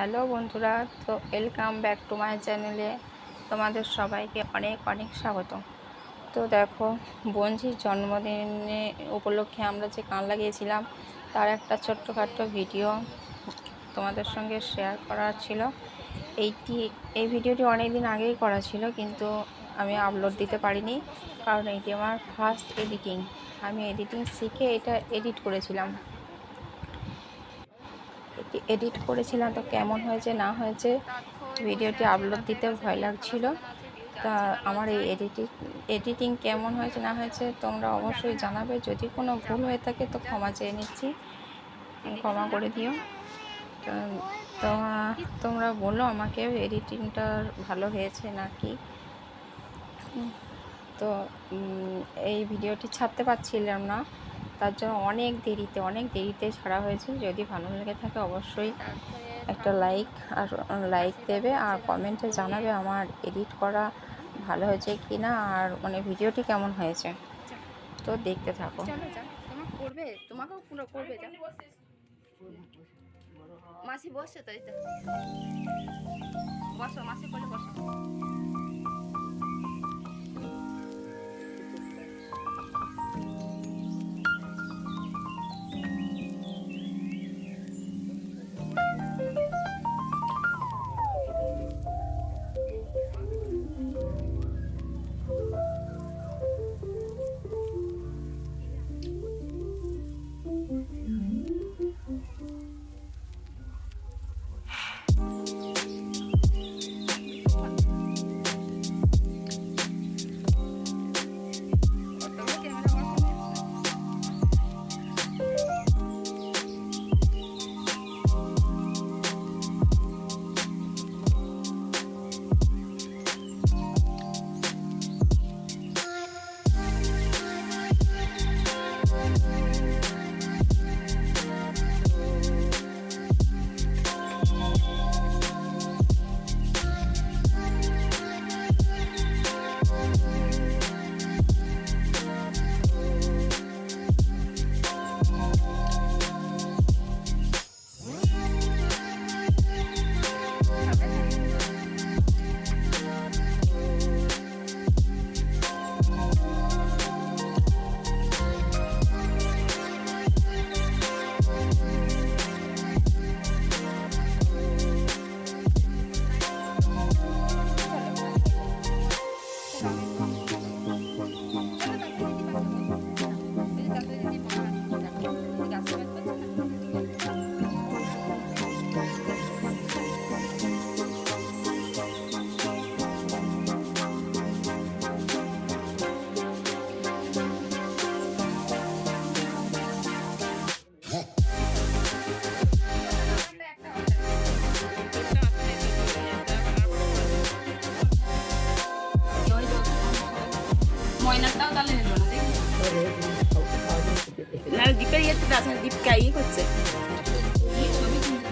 Hello বন্ধুরা, তো welcome back to my চ্যানেলে তোমাদের সবাইকে অনেক অনেক স্বাগত। তো দেখো, বঞ্জির জন্মদিনে উপলক্ষে আমরা যে গান লাগিয়েছিলাম, তার একটা ছোট্টখাট্ট ভিডিও তোমাদের সঙ্গে শেয়ার করার ছিল। এইটি, এই ভিডিওটি অনেক দিন আগেই করা ছিল, কিন্তু আমি আপলোড দিতে পারিনি, কারণ এটি আমার ফার্স্ট এডিটিং আমি এডিটিং শিখে এটা এডিট করেছিলাম। এডিট করেছিলাম তো কেমন হয়েছে, না হয়েছে, ভিডিওটি আপলোড দিতে ভয় লাগছিল। তা আমার এই এডিটিং এডিটিং কেমন হয়েছে, না হয়েছে তোমরা অবশ্যই জানাবে। যদি কোনো ভুল হয়ে থাকে তো ক্ষমা চেয়ে নিচ্ছি। ক্ষমা করে দিও। তো তোমরা বলো আমাকে এডিটিংটা ভালো হয়েছে নাকি। তো এই ভিডিওটি ছাড়তে পারছিলাম না। তার জন্য অনেক দেরিতে অনেক দেরিতে ছাড়া হয়েছে। যদি ভালো লেগে থাকে অবশ্যই একটা লাইক আর লাইক দেবে আর কমেন্টে জানাবে আমার এডিট করা ভালো হয়েছে কি না আর মানে ভিডিওটি কেমন হয়েছে। তো দেখতে থাকো। করবে, তোমাকেও পুরো করবে মাসি তো বসো, মাসি বলে বসো। আছে দীপকা ইয়ে করছে এই ছবি তুলতে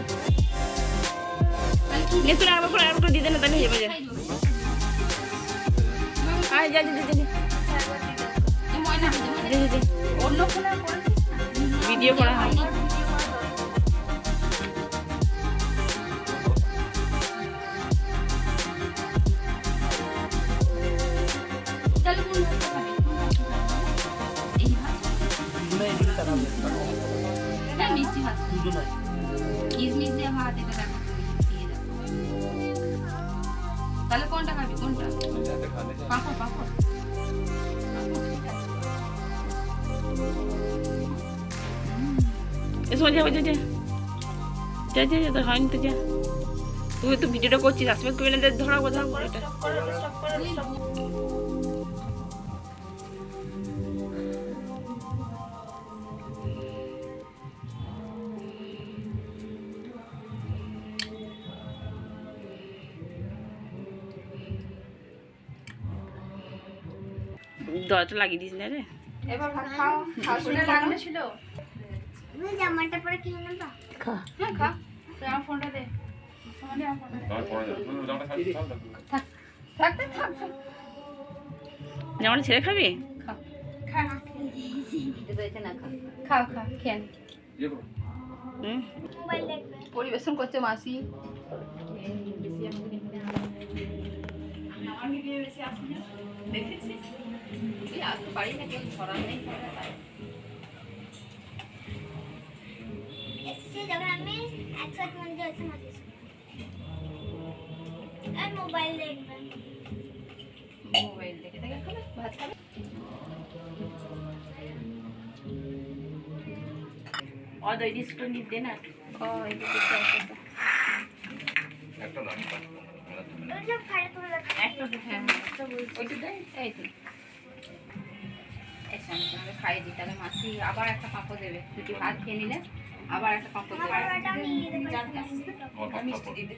তাহলে কি নে করে আবার করে দিয়ে না তাহলে যাবে। আয় যা যা, যা। অন্য ভিডিও করা হয়। ভাত দিয়ে কোনটা খাবি কোনটা পাপড় পাপড় এসো যা যা যা যা যা যা হয়নি তো যা তুই তো ভিডিওটা করছিস আসবে না ধরা কথা এটা দরজা লাগিয়ে দিস না রে। এবার ভাত খাও খাও লাগানো ছিল? জামাটা পরে কিনে নেবা। খা। হ্যাঁ খা। আমার ফোনটা দে। জামাটা ছেড়ে খাবি? খা। খা। খাও খা। খেয়ে হুম। পরিবেশন করছে মাসি। আমার ভিডিও বেশি আসি না? দেখেছিস তুই আসতে পারি না কেউ ছড়া নেই। মোবাইল দেখবেন। মোবাইল দেখে দেখে খাবে ভাত খাবে? অদয় ডিস্কো নিতে না। ও একটা হ্যাঁ খাইয়ে দিই তাহলে মাসি আবার একটা পাঁপড় দেবে দুটি ভাত খেয়ে নিলে আবার একটা পাঁপড় দেবে মিষ্টি দিয়ে দে